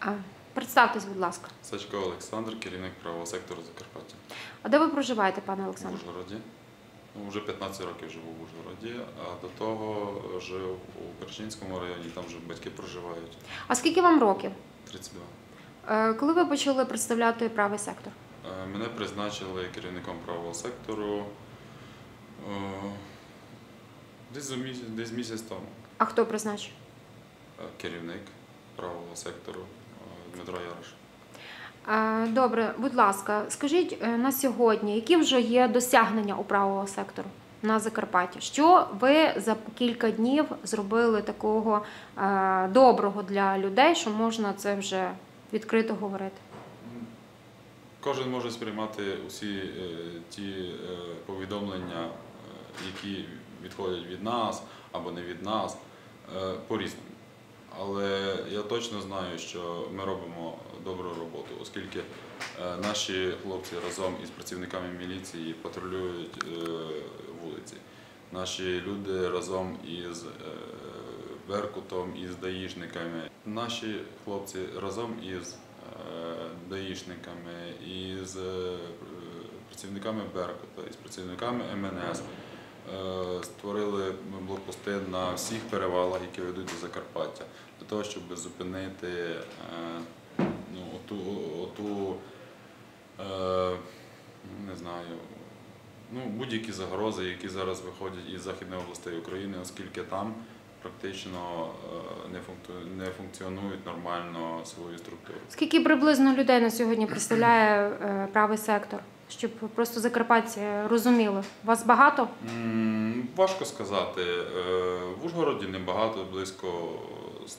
А, Представтесь, будь ласка. Сачко Олександр, керівник правого сектору Закарпаття. А де ви проживаєте, пане В Олександр? Ужгороді. Ну, вже 15 років живу в Ужгороді, а до того жив у Перечинському районі, там вже батьки проживають. А скільки вам років? 32. Е, Коли ви почали представляти правий сектор? Е, Мене призначили керівником правого сектору е, десь, за місяць, десь місяць тому. А хто призначив? Е, Керівник правого сектору Дмитро Ярош. Добре, будь ласка, скажіть е, на сьогодні, які вже є досягнення у правого сектору на Закарпатті? Що ви за кілька днів зробили такого е, доброго для людей, що можна це вже відкрито говорити? Кожен може сприймати усі е, ті повідомлення, які відходять від нас або не від нас, е, по-різному. Але точно знаю, що ми робимо добру роботу, оскільки е, наші хлопці разом із працівниками міліції патрулюють е, вулиці. Наші люди разом із е, Беркутом, із даїшниками. Наші хлопці разом із даїшниками, із працівниками Беркута, із працівниками МНС створили блокпости на всіх перевалах, які ведуть до Закарпаття, для того, щоб зупинити е, ну, оту, оту е, не знаю, ну, будь-які загрози, які зараз виходять із західних областей України, оскільки там практично е, не функціонують нормально свої структури. Скільки приблизно людей на сьогодні представляє правий сектор? Щоб просто закарпатці розуміли. Вас багато? Важко сказати. В Ужгороді небагато, близько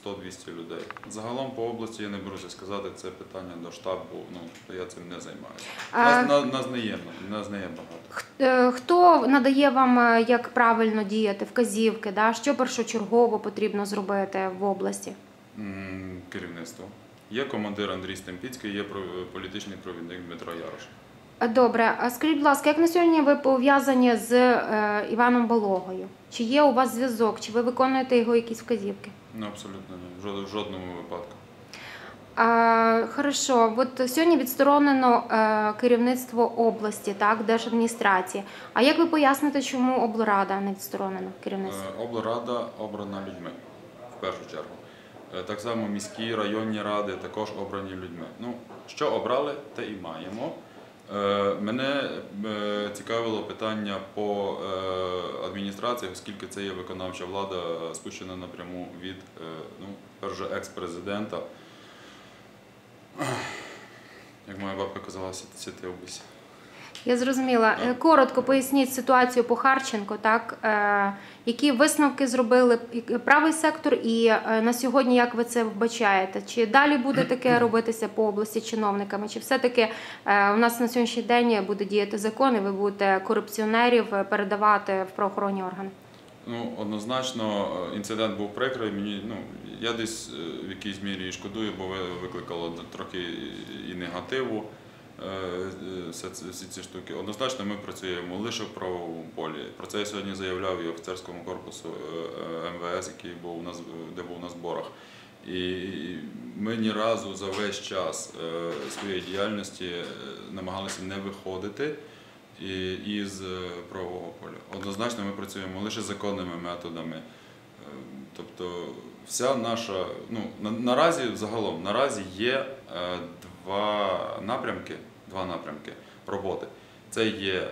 100-200 людей. Загалом по області я не беруся сказати, це питання до штабу. Ну я цим не займаюся. А- Нас, нас не є, нас не є багато. Е, Хто надає вам е, як правильно діяти, вказівки, да? що першочергово потрібно зробити в області? Керівництво. Є командир Андрій Стемпіцький, є політичний провідник Дмитро Ярош. Добре, а скажіть, будь ласка, як на сьогодні ви пов'язані з е, Іваном Балогою? Чи є у вас зв'язок, чи ви виконуєте його якісь вказівки? Ну абсолютно ні, в в жодному випадку. А, хорошо, от сьогодні відсторонено е, керівництво області, так, держадміністрації. А як ви поясните, чому облрада не відсторонена керівництво? Е, Облрада обрана людьми в першу чергу. Е, Так само міські районні ради також обрані людьми. Ну, що обрали, те і маємо. Е, Мене е, цікавило питання по е, адміністрації, оскільки це є виконавча влада, спущена напряму від ну, першого екс-президента. Як моя бабка казала, сіти обійся. Я зрозуміла. Е, Коротко поясніть ситуацію по Харченко, так е, які висновки зробили і- правий сектор, і е, на сьогодні як ви це вбачаєте? Чи далі буде таке робитися по області чиновниками? Чи все-таки е, у нас на сьогоднішній день буде діяти закон, і ви будете корупціонерів е, передавати в правоохоронні органи? Ну, однозначно, е, інцидент був прикрий. Мені ну я десь е, в якійсь мірі і шкодую, бо ви викликало трохи і негативу. Е, всі ці штуки. Однозначно, ми працюємо лише в правовому полі. Про це я сьогодні заявляв і офіцерському корпусу е, е, МВС, який був нас де був на зборах. І ми ні разу за весь час своєї діяльності намагалися не виходити із правового поля. Однозначно, ми працюємо лише законними методами. Тобто, вся наша ну наразі загалом наразі є два напрямки, два напрямки роботи. Це є е,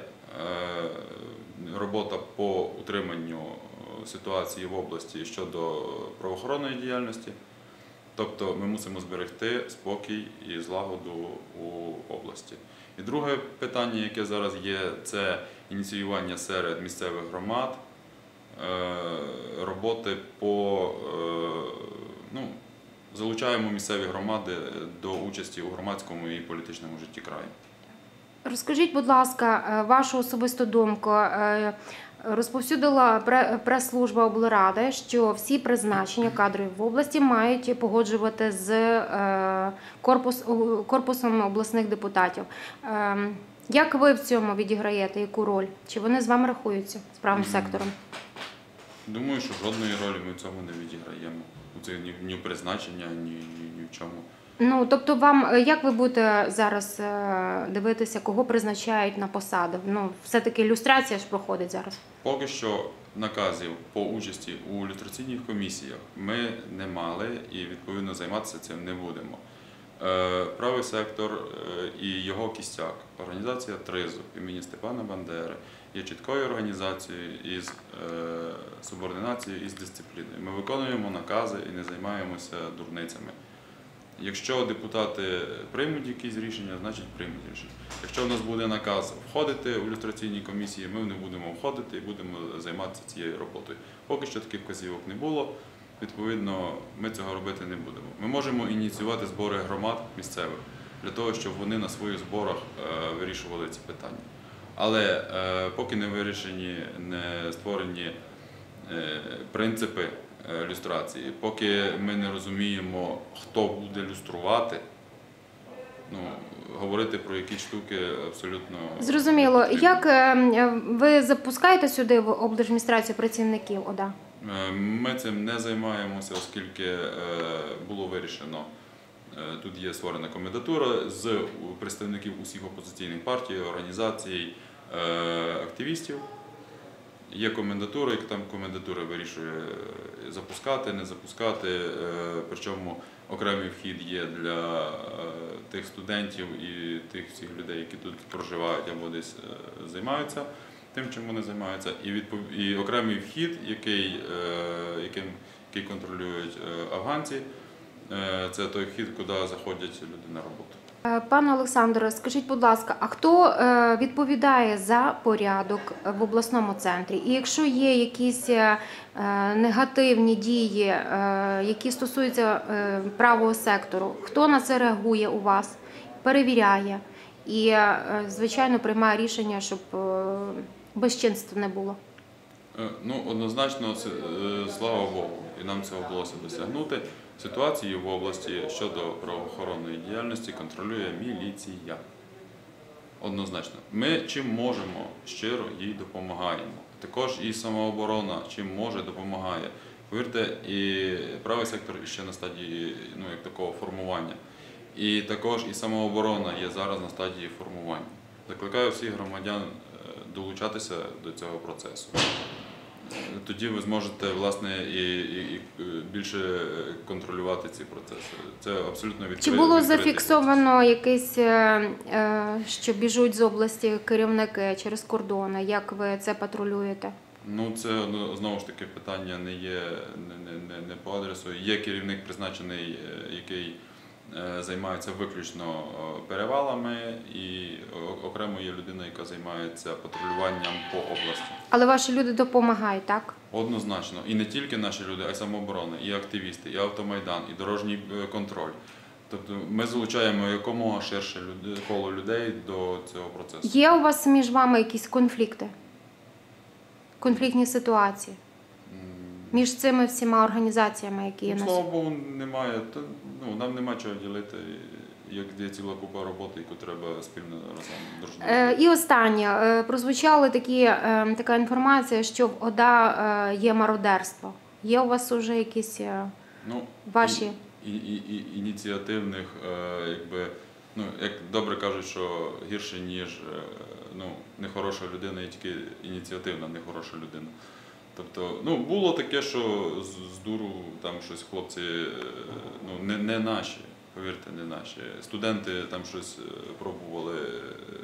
робота по утриманню е, ситуації в області щодо правоохоронної діяльності. Тобто ми мусимо зберегти спокій і злагоду у області. І друге питання, яке зараз є, це ініціювання серед місцевих громад е, роботи по ну, залучаємо місцеві громади до участі у громадському і політичному житті краю. Розкажіть, будь ласка, е, вашу особисту думку. Е, Розповсюдила прес-служба облради, що всі призначення кадрові в області мають погоджувати з е, корпус, корпусом обласних депутатів. Як ви в цьому відіграєте? Яку роль? Чи вони з вами рахуються з правим сектором? Думаю, що жодної ролі ми в цьому не відіграємо. Це ні, ні призначення, ні, ні, ні в чому. Ну тобто, вам е, як ви будете зараз е, дивитися, кого призначають на посади? Ну, все-таки люстрація ж проходить зараз. Поки що наказів по участі у люстраційних комісіях ми не мали і відповідно займатися цим не будемо. Е, Правий сектор е, і його кістяк, організація Тризуб імені Степана Бандери є чіткою організацією із е, субординацією і з дисципліною. Ми виконуємо накази і не займаємося дурницями. Якщо депутати приймуть якісь рішення, значить приймуть рішення. Якщо в нас буде наказ входити у люстраційні комісії, ми не будемо входити і будемо займатися цією роботою. Поки що таких вказівок не було. Відповідно, ми цього робити не будемо. Ми можемо ініціювати збори громад місцевих для того, щоб вони на своїх зборах е, вирішували ці питання. Але е, поки не вирішені, не створені е, принципи люстрації, поки ми не розуміємо, хто буде люструвати, ну, говорити про якісь штуки абсолютно Зрозуміло. Як е, е, ви запускаєте сюди в облдержадміністрацію працівників ОДА? Е, Ми цим не займаємося, оскільки е, було вирішено. е, Тут є створена комендатура з представників усіх опозиційних партій, організацій, активістів. Є комендатура, і там комендатура вирішує запускати, не запускати. Причому окремий вхід є для тих студентів і тих всіх людей, які тут проживають або десь займаються тим, чим вони займаються, і відпов- і окремий вхід, який, е, яким, який контролюють е, афганці. Е, Це той вхід, куди заходять люди на роботу. Пане Олександре, скажіть, будь ласка, а хто відповідає за порядок в обласному центрі? І якщо є якісь негативні дії, які стосуються правого сектору, хто на це реагує у вас, перевіряє і, звичайно, приймає рішення, щоб безчинств не було? Е, Ну, однозначно, е, слава Богу, і нам цього вдалося досягнути. Ситуацію в області щодо правоохоронної діяльності контролює міліція. Однозначно. Ми чим можемо, щиро їй допомагаємо. Також і самооборона чим може, допомагає. Повірте, і правий сектор ще на стадії ну, як такого формування. І також і самооборона є зараз на стадії формування. Закликаю всіх громадян долучатися до цього процесу. Тоді ви зможете власне і, і, і е, більше е, контролювати ці процеси. Це абсолютно відкритий. Чи було відкритий зафіксовано якесь, е, що біжуть з області керівники через кордони? Як ви це патрулюєте? Ну, це ну, знову ж таки питання не є не, не, не, не по адресу. Є керівник призначений, який займається виключно перевалами, і окремо є людина, яка займається патрулюванням по області. Але ваші люди допомагають, так? Однозначно, і не тільки наші люди, а й самооборона, і активісти, і автомайдан, і дорожній е, контроль. Тобто ми залучаємо якомога ширше коло людей до цього процесу. Є у вас між вами якісь конфлікти? Конфліктні ситуації між цими всіма організаціями, які є Ну, на слава? Богу, немає. Та, ну, нам нема чого ділити. Як є ціла купа роботи, яку треба спільно разом дружно. Е. І останнє Е, прозвучали такі е, така інформація, що в ОДА є мародерство. Є у вас уже якісь ну, ваші і, і, і, ініціативних, якби, ну, як добре кажуть, що гірше, ніж ну, нехороша людина, є тільки ініціативна нехороша людина. Тобто, ну, було таке, що з, з дуру там щось хлопці, ну, не, не наші, повірте, не наші. Студенти там щось е, пробували е,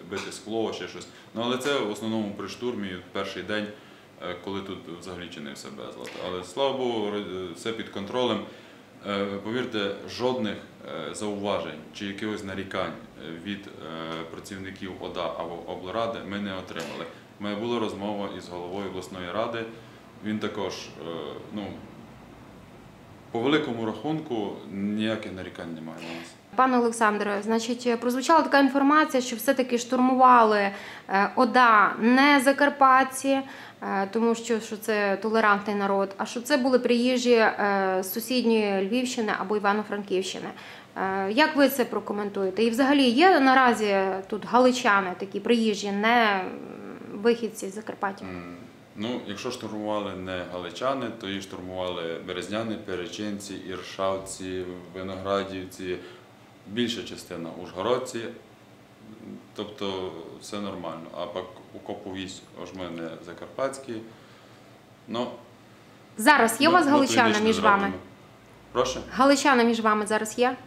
бити скло, ще щось. Ну, але це в основному при штурмі, перший день, е, коли тут взагалі чинився безлад. Але слава Богу, все під контролем. Повірте, жодних зауважень чи якихось нарікань від працівників ОДА або облради ми не отримали. У мене була розмова із головою обласної ради. Він також, ну, по великому рахунку, ніяких нарікань немає на нас. Пане Олександре, значить, прозвучала така інформація, що все-таки штурмували е, ОДА не закарпатці, е, тому що, що це толерантний народ, а що це були приїжджі е, з сусідньої Львівщини або Івано-Франківщини. Як ви це прокоментуєте? І взагалі є наразі тут галичани, такі приїжджі, не вихідці з Закарпаття? Ну, якщо штурмували не галичани, то їх штурмували березняни, перечинці, іршавці, виноградівці, більша частина ужгородці, тобто все нормально. А пак у Коповісь, ож ми не закарпатські. Ну, Зараз є у вас ми- ми галичани трудніше між вами? Прошу? Галичани між вами зараз є?